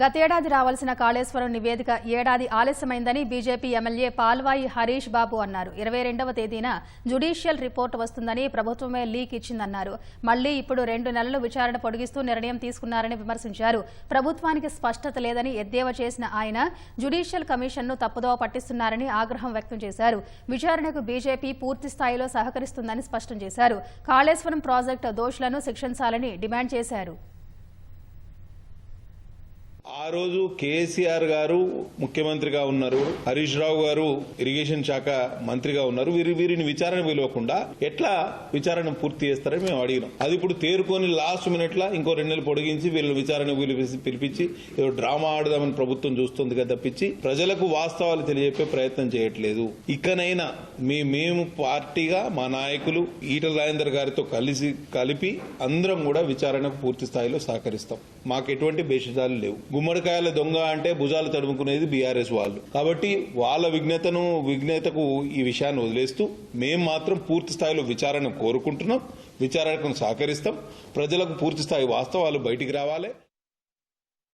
గతేడాది రావాల్సిన కాళేశ్వరం నివేదిక ఏడాది ఆలస్యమైందని బీజేపీ ఎమ్మెల్యే పాల్వాయి హరీష్ బాబు అన్నారు. ఇరవై రెండవ తేదీన జ్యుడిషియల్ రిపోర్టు వస్తుందని ప్రభుత్వమే లీక్ ఇచ్చిందన్నారు. మళ్ళీ ఇప్పుడు రెండు నెలలు విచారణ పొడిగిస్తూ నిర్ణయం తీసుకున్నారని విమర్శించారు. ప్రభుత్వానికి స్పష్టత లేదని ఎద్దేవా చేసిన ఆయన జ్యుడిషియల్ కమిషన్ను తప్పుదోవ పట్టిస్తున్నారని ఆగ్రహం వ్యక్తం చేశారు. విచారణకు బీజేపీ పూర్తి స్థాయిలో సహకరిస్తుందని స్పష్టం చేశారు. కాళేశ్వరం ప్రాజెక్టు దోషులను శిక్షించాలని డిమాండ్ చేశారు. ఆ రోజు కేసీఆర్ గారు ముఖ్యమంత్రిగా ఉన్నారు హరీష్ రావు గారు ఇరిగేషన్ శాఖ మంత్రిగా ఉన్నారు. వీరి వీరిని విచారణ పిలవకుండా ఎట్లా విచారణ పూర్తి చేస్తారని మేము అడిగినాం. అది ఇప్పుడు తేరుకొని లాస్ట్ మినిట్ లా ఇంకో రెండు నెలలు పొడిగించి వీళ్ళని విచారణ పిలిపించి పిలిపించి ఏదో డ్రామా ఆడదామని ప్రభుత్వం చూస్తుంది కదా తప్పించి ప్రజలకు వాస్తవాలు తెలియజెప్పే ప్రయత్నం చేయట్లేదు. ఇకనైనా మీ మేము పార్టీగా మా నాయకులు ఈటల రాజేందర్ గారితో కలిసి కలిపి అందరం కూడా విచారణకు పూర్తి స్థాయిలో సహకరిస్తాం. మాకు ఎటువంటి బేషజాలు లేవు. గుమ్మడికాయల దొంగ అంటే భుజాలు తడుముకునేది బీఆర్ఎస్ వాళ్ళు. కాబట్టి వాళ్ళ విఘ్నతను విఘ్నతకు ఈ విషయాన్ని వదిలేస్తూ మేము మాత్రం పూర్తి స్థాయిలో విచారణ కోరుకుంటున్నాం విచారణకు సహకరిస్తాం. ప్రజలకు పూర్తి స్థాయి వాస్తవాలు బయటికి రావాలి.